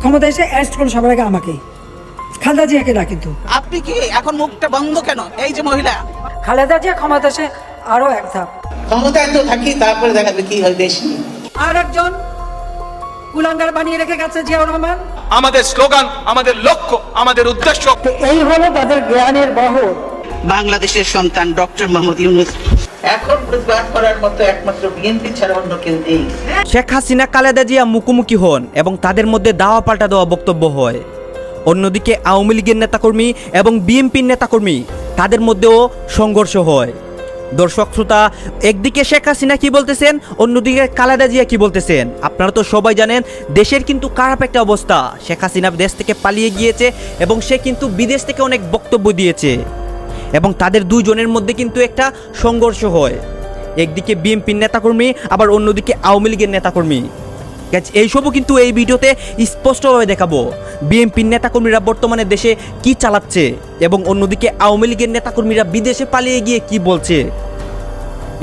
ক্ষমতা এসে অ্যারেস্ট করল সবার আগে আমাকে খালেদা জিয়াকে না কিন্তু। আপনি কি এখন মুখটা বন্ধ কেন? এই যে মহিলা। খালেদা জিয়া ক্ষমতা এসে আরও এক ধাপ। ক্ষমতায় তো থাকি তারপরে দেখাবে কি হয় দেশ। আর একজন কুলাঙ্গার বানিয়ে রেখে গেছে জিয়াউর রহমান। আমাদের স্লোগান আমাদের লক্ষ্য আমাদের উদ্দেশ্য। এই হলো তাদের জ্ঞানের বহর। বাংলাদেশের সন্তান ডক্টর মোহাম্মদ ইউনুস শেখ হাসিনা, খালেদা জিয়া মুখোমুখি হন এবং তাদের মধ্যে দাওয়া পাল্টা দেওয়া বক্তব্য হয়। অন্যদিকে আওয়ামী লীগের নেতাকর্মী এবং বিএনপির নেতাকর্মী তাদের মধ্যেও সংঘর্ষ হয়। দর্শক, শ্রোতা, একদিকে শেখ হাসিনা কি বলতেছেন, অন্যদিকে খালেদা জিয়া কি বলতেছেন? আপনারা তো সবাই জানেন, দেশের কিন্তু খারাপ একটা অবস্থা। শেখ হাসিনা দেশ থেকে পালিয়ে গিয়েছে এবং সে কিন্তু বিদেশ থেকে অনেক বক্তব্য দিয়েছে। এবং তাদের দুইজনের মধ্যে কিন্তু একটা সংঘর্ষ হয়। একদিকে বিএনপির নেতাকর্মী, আবার অন্যদিকে আওয়ামী লীগের নেতাকর্মী। এইসবও কিন্তু এই ভিডিওতে স্পষ্টভাবে দেখাবো। বিএনপির নেতাকর্মীরা বর্তমানে দেশে কি চালাচ্ছে এবং অন্যদিকে আওয়ামী লীগের নেতাকর্মীরা বিদেশে পালিয়ে গিয়ে কি বলছে।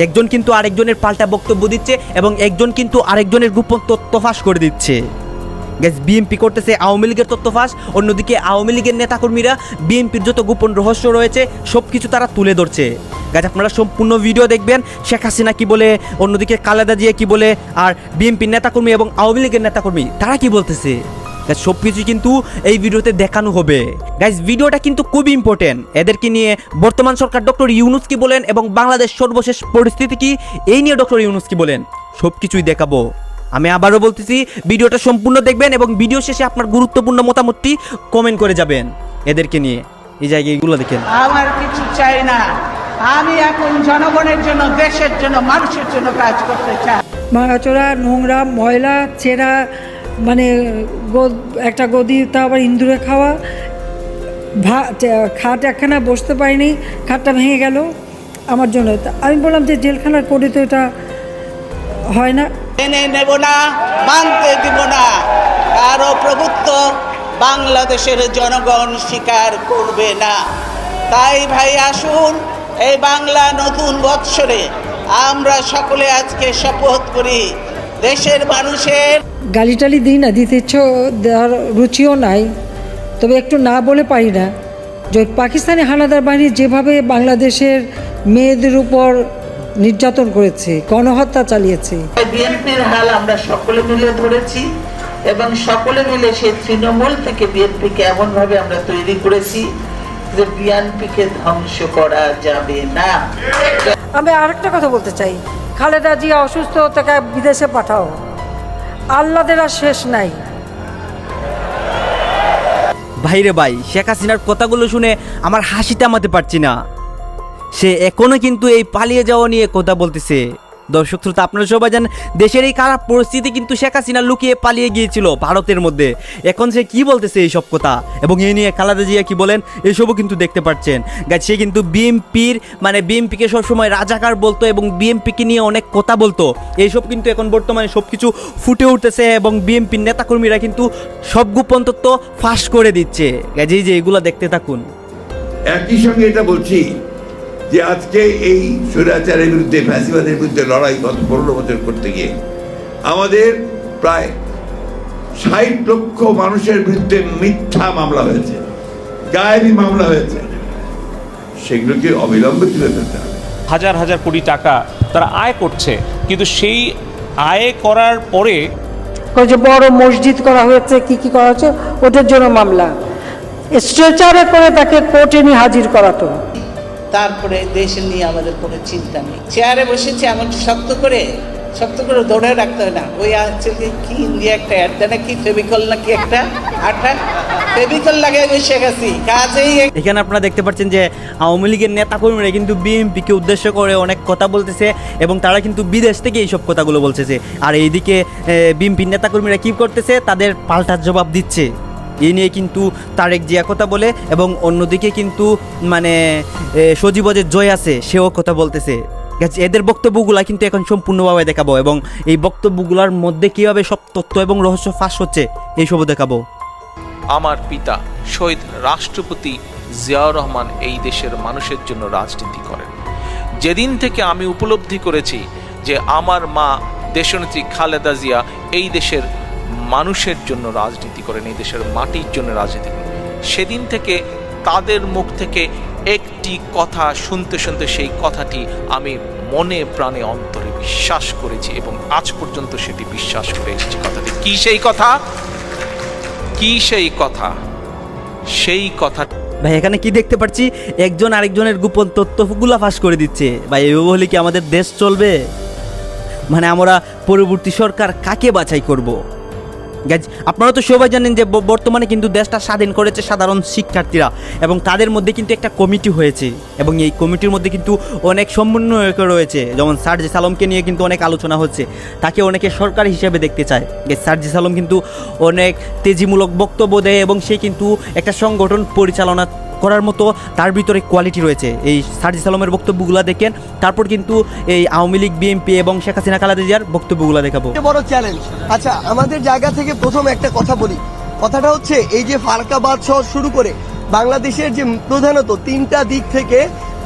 একজন কিন্তু আরেকজনের পাল্টা বক্তব্য দিচ্ছে এবং একজন কিন্তু আরেকজনের গোপন তথ্য ফাঁস করে দিচ্ছে। গ্যাস বিএনপি করতেছে আওয়ামী লীগের তথ্য ফাঁস, অন্যদিকে আওয়ামী লীগের নেতাকর্মীরা বিএনপির যত গোপন রহস্য রয়েছে সব কিছু তারা তুলে ধরছে। গাছ আপনারা সম্পূর্ণ ভিডিও দেখবেন, শেখ হাসিনা কি বলে, অন্যদিকে কালেদা জিয়া কি বলে, আর বিএনপির নেতাকর্মী এবং আওয়ামী লীগের নেতাকর্মী, তারা কি বলতেছে? গাইজ সব কিছু কিন্তু এই ভিডিওতে দেখানো হবে। গাইজ ভিডিওটা কিন্তু খুবই ইম্পর্টেন্ট এদেরকে নিয়ে বর্তমান সরকার ডক্টর ইউনুস কি বলেন এবং বাংলাদেশ সর্বশেষ পরিস্থিতি কি, এই নিয়ে ডক্টর ইউনুস কি বলেন সব কিছুই দেখাবো। আমি আবারও বলতেছি ভিডিওটা সম্পূর্ণ দেখবেন এবং ভিডিও শেষে আপনার গুরুত্বপূর্ণ মতামতটি কমেন্ট করে যাবেন এদেরকে নিয়ে। এই জায়গায় এগুলো দেখেন। আমার কিছু চাই না। আমি এখন জনগণের জন্য দেশের জন্য মানুষের জন্য কাজ করতে চাই। মারাচোরা নোংরা ময়লা চেরা মানে গো- একটা গদি তা আবার ইন্দুরে খাওয়া। খাট একখানা বসতে পারিনি খাটটা ভেঙে গেল আমার জন্য। তা আমি বললাম যে জেলখানার কোডে তো এটা হয় না। মেনে নেব না, মানতে দিব না। কারও প্রভুত্ব বাংলাদেশের জনগণ স্বীকার করবে না। তাই ভাই, আসুন এই বাংলা নতুন বৎসরে আমরা সকলে আজকে শপথ করি, দেশের মানুষের গালি টালি দিই না, দিতে ইচ্ছো দেওয়ার রুচিও নাই। তবে একটু না বলে পারি না যে পাকিস্তানি হানাদার বাহিনী যেভাবে বাংলাদেশের মেয়েদের উপর নির্যাতন করেছে গণহত্যা চালিয়েছে। বিএনপির হাল আমরা সকলে মিলে ধরেছি এবং সকলে মিলে সেই তৃণমূল থেকে বিএনপিকে এমন ভাবে আমরা তৈরি করেছি যে বিএনপিকে ধ্বংস করা যাবে না। আমি আরেকটা কথা বলতে চাই। খালেদা জিয়া অসুস্থ তাকে বিদেশে পাঠাও। আল্লাদের আর শেষ নাই। ভাইরে ভাই শেখ হাসিনার কথাগুলো শুনে আমার হাসি থামাতে পারছি না। সে এখনও কিন্তু এই পালিয়ে যাওয়া নিয়ে কথা বলতেছে। দর্শক শ্রোতা, আপনারা সবাই জানেন, দেশের এই খারাপ পরিস্থিতি কিন্তু শেখ হাসিনা লুকিয়ে পালিয়ে গিয়েছিল ভারতের মধ্যে। এখন সে কি বলতেছে এই সব কথা? এবং এই নিয়ে খালাদা জিয়া কি বলেন, এসবও কিন্তু দেখতে পাচ্ছেন। গাছ সে কিন্তু বিএমপির মানে বিএমপিকে সবসময় রাজাকার বলতো এবং বিএমপিকে নিয়ে অনেক কথা বলতো। এইসব কিন্তু এখন বর্তমানে সব কিছু ফুটে উঠতেছে এবং বিএমপির নেতাকর্মীরা কিন্তু সব গোপন তথ্য ফাঁস করে দিচ্ছে। গাছ এই যে এগুলো দেখতে থাকুন। একই সঙ্গে এটা বলছি যে আজকে এই স্বৈরাচারের বিরুদ্ধে ফ্যাসিবাদের বিরুদ্ধে লড়াই গত পনেরো বছর করতে গিয়ে আমাদের প্রায় ষাট লক্ষ মানুষের বিরুদ্ধে মিথ্যা মামলা হয়েছে গায়েবী মামলা হয়েছে। সেগুলোকে অবিলম্বে তুলে ফেলতে হবে। হাজার হাজার কোটি টাকা তারা আয় করছে কিন্তু সেই আয় করার পরে যে বড় মসজিদ করা হয়েছে কি কি করা হয়েছে ওটার জন্য মামলা। স্ট্রেচারে করে তাকে কোর্টে নিয়ে হাজির করাতো। তারপরে দেশ নিয়ে আমাদের কোনো চিন্তা নেই। চেয়ারে বসেছে, এমন শক্ত করে শক্ত করে দৌড়ে রাখতে হয় না। ওই যে কি ইন্ডিয়া একটা অ্যাড দেয় না, কি ফেবিকল নাকি একটা আঠা? ফেবিকল লাগাই বসে গেছি, কাজেই এখানে আপনারা দেখতে পাচ্ছেন যে আওয়ামী লীগের নেতাকর্মীরা কিন্তু বিএনপিকে উদ্দেশ্য করে অনেক কথা বলতেছে এবং তারা কিন্তু বিদেশ থেকে এইসব কথাগুলো বলতেছে আর এইদিকে বিএনপির নেতাকর্মীরা কি করতেছে? তাদের পাল্টার জবাব দিচ্ছে। এই নিয়ে কিন্তু তারেক জিয়া কথা বলে এবং অন্যদিকে কিন্তু মানে এ, সজীবজের জয় আছে সেও কথা বলতেছে। এদের বক্তব্যগুলা কিন্তু এখন সম্পূর্ণভাবে দেখাবো এবং এই বক্তব্যগুলোর মধ্যে কীভাবে সব তথ্য এবং রহস্য ফাঁস হচ্ছে এইসবও দেখাবো। আমার পিতা শহীদ রাষ্ট্রপতি জিয়াউর রহমান এই দেশের মানুষের জন্য রাজনীতি করেন। যেদিন থেকে আমি উপলব্ধি করেছি যে আমার মা দেশনেত্রী খালেদা জিয়া এই দেশের মানুষের জন্য রাজনীতি করেন, এই দেশের মাটির জন্য রাজনীতি করেন। সেদিন থেকে তাদের মুখ থেকে একটি কথা শুনতে শুনতে সেই কথাটি আমি মনে প্রাণে অন্তরে বিশ্বাস করেছি এবং আজ পর্যন্ত সেটি বিশ্বাস করে এসেছি। কথাটি কি সেই কথা? কি সেই কথা? সেই কথা ভাই, এখানে কি দেখতে পাচ্ছি? একজন আরেকজনের গোপন তথ্যগুলা ফাঁস করে দিচ্ছে। ভাই, এভাবে হলে কি আমাদের দেশ চলবে? মানে আমরা পরবর্তী সরকার কাকে বাছাই করব? গাইজ আপনারা তো সবাই জানেন যে বর্তমানে কিন্তু দেশটা স্বাধীন করেছে সাধারণ শিক্ষার্থীরা এবং তাদের মধ্যে কিন্তু একটা কমিটি হয়েছে এবং এই কমিটির মধ্যে কিন্তু অনেক সমন্বয়ক রয়েছে। যেমন সার্জি সালমকে নিয়ে কিন্তু অনেক আলোচনা হচ্ছে, তাকে অনেকে সরকার হিসেবে দেখতে চায়। এই সার্জি সালম কিন্তু অনেক তেজিমূলক বক্তব্য দেয় এবং সে কিন্তু একটা সংগঠন পরিচালনা করার মতো তার ভিতরে কোয়ালিটি রয়েছে। এই সার্জি সালমের বক্তব্যগুলো দেখেন, তারপর কিন্তু এই আওয়ামী লীগ, বিএনপি এবং শেখ হাসিনা, খালেদা জিয়ার বক্তব্যগুলো দেখাবো। বড় চ্যালেঞ্জ আচ্ছা আমাদের জায়গা থেকে প্রথম একটা কথা বলি। কথাটা হচ্ছে, এই যে ফারকাবাদ সহ শুরু করে বাংলাদেশের যে প্রধানত তিনটা দিক থেকে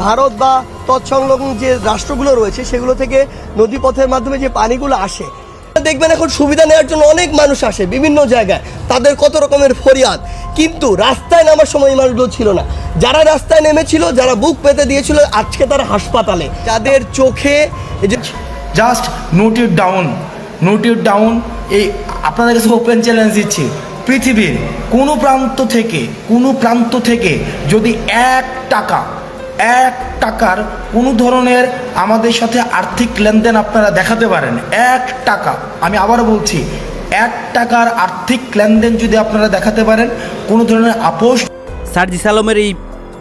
ভারত বা তৎসংলগ্ন যে রাষ্ট্রগুলো রয়েছে, সেগুলো থেকে নদীপথের মাধ্যমে যে পানিগুলো আসে, দেখবেন এখন সুবিধা নেওয়ার জন্য অনেক মানুষ আসে বিভিন্ন জায়গায়। তাদের কত রকমের ফরিয়াদ। কিন্তু রাস্তায় নামার সময় মানুষগুলো ছিল না। যারা রাস্তায় নেমেছিল, যারা বুক পেতে দিয়েছিল, আজকে তারা হাসপাতালে। যাদের চোখে just note it down note it down এই আপনাদের কাছে ওপেন চ্যালেঞ্জ দিচ্ছি। পৃথিবীর কোনো প্রান্ত থেকে, কোনো প্রান্ত থেকে যদি এক টাকা, এক টাকার কোনো ধরনের আমাদের সাথে আর্থিক লেনদেন আপনারা দেখাতে পারেন, এক টাকা। আমি আবারও বলছি এক টাকার আর্থিক লেনদেন যদি আপনারা দেখাতে পারেন কোনো ধরনের আপোষ সার্জি সালমের এই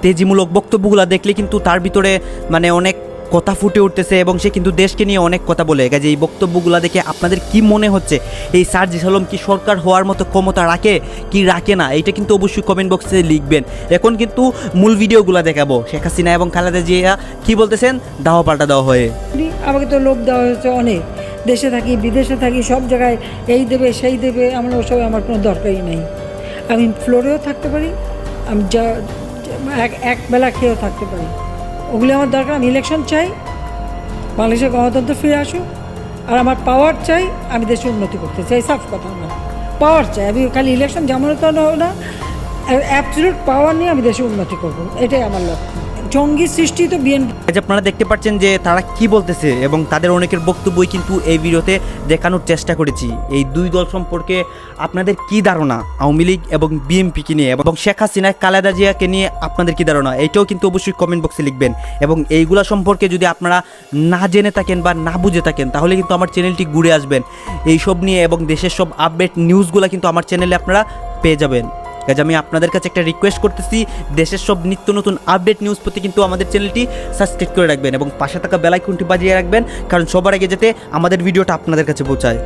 তেজিমূলক বক্তব্যগুলো দেখলে কিন্তু তার ভিতরে মানে অনেক কথা ফুটে উঠতেছে এবং সে কিন্তু দেশকে নিয়ে অনেক কথা বলে। কাজে এই বক্তব্যগুলো দেখে আপনাদের কি মনে হচ্ছে? এই সার্জি সালম কি সরকার হওয়ার মতো ক্ষমতা রাখে কি রাখে না? এটা কিন্তু অবশ্যই কমেন্ট বক্সে লিখবেন। এখন কিন্তু মূল ভিডিওগুলো দেখাবো। শেখ হাসিনা এবং খালেদা জিয়া কি বলতেছেন? দাওয়া পাল্টা দেওয়া হয়ে। আমাকে তো লোভ দেওয়া হয়েছে অনেক। দেশে থাকি, বিদেশে থাকি, সব জায়গায় এই দেবে, সেই দেবে, আমার ওসব আমার কোনো দরকারই নেই। আমি ফ্লোরেও থাকতে পারি, আমি যা, এক বেলা খেয়েও থাকতে পারি। ওগুলো আমার দরকার, আমি ইলেকশন চাই, বাংলাদেশের গণতন্ত্র ফিরে আসুক, আর আমার পাওয়ার চাই, আমি দেশে উন্নতি করতে চাই, সাফ কথা আমার। পাওয়ার চাই, আমি খালি ইলেকশন যেমন তো না অ্যাবসলিউট পাওয়ার নিয়ে আমি দেশে উন্নতি করব, এটাই আমার লক্ষ্য। জঙ্গি সৃষ্টি তো বিএনপি আপনারা দেখতে পাচ্ছেন যে তারা কি বলতেছে এবং তাদের অনেকের বক্তব্যই কিন্তু এই ভিডিওতে দেখানোর চেষ্টা করেছি। এই দুই দল সম্পর্কে আপনাদের কি ধারণা আওয়ামী লীগ এবং বিএনপিকে নিয়ে এবং শেখ হাসিনা কালেদা জিয়াকে নিয়ে আপনাদের কি ধারণা? এটাও কিন্তু অবশ্যই কমেন্ট বক্সে লিখবেন এবং এইগুলা সম্পর্কে যদি আপনারা না জেনে থাকেন বা না বুঝে থাকেন, তাহলে কিন্তু আমার চ্যানেলটি ঘুরে আসবেন। এইসব নিয়ে এবং দেশের সব আপডেট নিউজগুলো কিন্তু আমার চ্যানেলে আপনারা পেয়ে যাবেন। কাজে আমি আপনাদের কাছে একটা রিকোয়েস্ট করতেছি, দেশের সব নিত্য নতুন আপডেট নিউজ প্রতি কিন্তু আমাদের চ্যানেলটি সাবস্ক্রাইব করে রাখবেন এবং পাশে থাকা বেলাইকনটি বাজিয়ে রাখবেন, কারণ সবার আগে যেতে আমাদের ভিডিওটা আপনাদের কাছে পৌঁছায়।